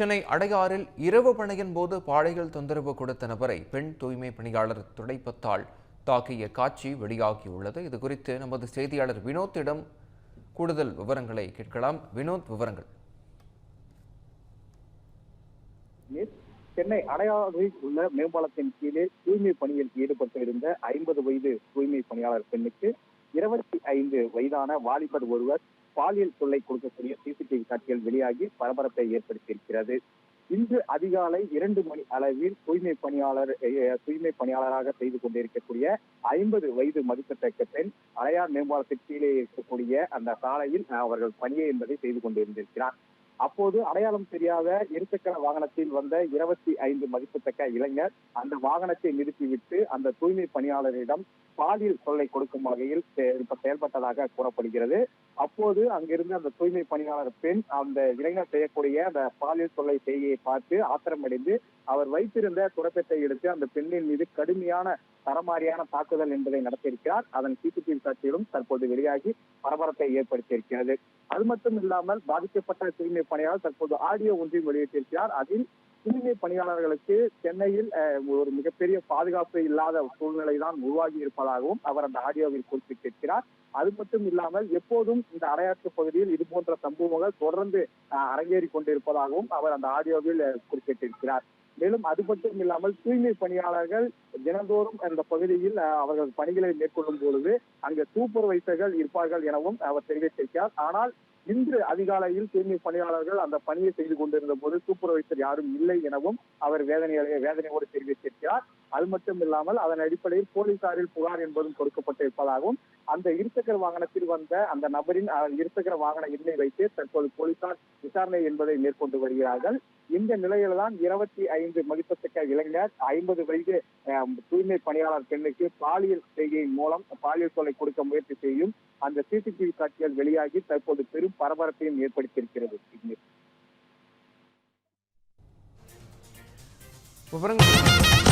சென்னை அடையாறில் இரவு பணியின் போது பாடைகள் தொந்தரவு கொடுத்த நபரை பெண் தூய்மை பணியாளர் துடைப்பத்தால் தாக்கிய காட்சி வெளியாகியுள்ளது. இது குறித்து நமது செய்தியாளர் வினோத்திடம் கூடுதல் விவரங்களை கேட்கலாம். வினோத் விவரங்கள். சென்னை அடையாறில் உள்ள மேம்பாலத்தின் கீழே தூய்மை பணியில் ஈடுபட்டிருந்த ஐம்பது வயது தூய்மை பணியாளர் பெண்ணுக்கு வயதான வாலிபர் ஒருவர் பாலியல் தொல்லை கொடுக்கக்கூடிய சிசிடிவி காட்சிகள் வெளியாகி பரபரப்பை ஏற்படுத்தியிருக்கிறது. இன்று அதிகாலை இரண்டு மணி அளவில் தூய்மை பணியாளர் தூய்மை பணியாளராக செய்து கொண்டிருக்கக்கூடிய ஐம்பது வயது மதிக்கத்தக்க பெண் அலையார் மேம்பாலத்திற்கு கீழே இருக்கக்கூடிய அந்த சாலையில் அவர்கள் பணியை என்பதை செய்து கொண்டிருந்திருக்கிறார். அப்போது அடையாளம் தெரியாத இருசக்கர வாகனத்தில் வந்த இருபத்தி ஐந்து மதிப்புத்தக்க இளைஞர் அந்த வாகனத்தை நிறுத்திவிட்டு அந்த தூய்மை பணியாளரிடம் பாலியல் தொல்லை கொடுக்கும் வகையில் செயல்பட்டதாக கூறப்படுகிறது. அப்போது அங்கிருந்து அந்த தூய்மை பணியாளர் பெண் அந்த இளைஞர் செய்யக்கூடிய அந்த பாலியல் தொல்லை செய்தியை பார்த்து ஆத்திரமடைந்து அவர் வைத்திருந்த துடப்பத்தை எடுத்து அந்த பெண்ணின் மீது கடுமையான தரமாரியான தாக்குதல் என்பதை நடத்தியிருக்கிறார். அதன் சிசிடிவி காட்சிகளும் தற்போது வெளியாகி பரபரப்பை ஏற்படுத்தியிருக்கிறது. அது மட்டும் இல்லாமல் பாதிக்கப்பட்ட தூய்மை பணியாளர் தற்போது ஆடியோ ஒன்றையும் வெளியிட்டிருக்கிறார். அதில் தூய்மை பணியாளர்களுக்கு சென்னையில் ஒரு மிகப்பெரிய பாதுகாப்பு இல்லாத சூழ்நிலை தான் உருவாகி இருப்பதாகவும் அவர் அந்த ஆடியோவில் குறிப்பிட்டிருக்கிறார். அது மட்டும் இல்லாமல் எப்போதும் இந்த அடையாற்று பகுதியில் இது போன்ற சம்பவங்கள் தொடர்ந்து அரங்கேறி கொண்டிருப்பதாகவும் அவர் அந்த ஆடியோவில் குறிப்பிட்டிருக்கிறார். மேலும் அது மட்டும் இல்லாமல் தூய்மை பணியாளர்கள் தினந்தோறும் அந்த பகுதியில் அவர்கள் பணிகளை மேற்கொள்ளும் பொழுது அங்கு சூப்பர்வைசர்கள் இருப்பார்கள் எனவும் அவர் தெரிவித்திருக்கிறார். ஆனால் இன்று அதிகாலையில் தூய்மை பணியாளர்கள் அந்த பணியை செய்து கொண்டிருந்த போது சூப்பர்வைசர் யாரும் இல்லை எனவும் அவர் வேதனை வேதனையோடு தெரிவித்திருக்கிறார். அது மட்டும் இல்லாமல் அதன் அடிப்படையில் போலீசாரில் புகார் என்பதும் கொடுக்கப்பட்டிருப்பதாகவும் அந்த இருசக்கர வாகனத்தில் வந்த அந்த நபரின் இருசக்கர வாகன எண்ணை வைத்து தற்போது போலீசார் விசாரணை என்பதை மேற்கொண்டு வருகிறார்கள். இந்த நிலையில்தான் இருபத்தி ஐந்து மதிப்பத்தக்க இளைஞர் ஐம்பது வயது தூய்மை பணியாளர் பெண்ணுக்கு பாலியல் செய்கையின் மூலம் பாலியல் தொல்லை கொடுக்க முயற்சி செய்யும் அந்த சிசிடிவி காட்சிகள் வெளியாகி தற்போது பெரும் பரபரப்பையும் ஏற்படுத்தியிருக்கிறது. விவரங்கள்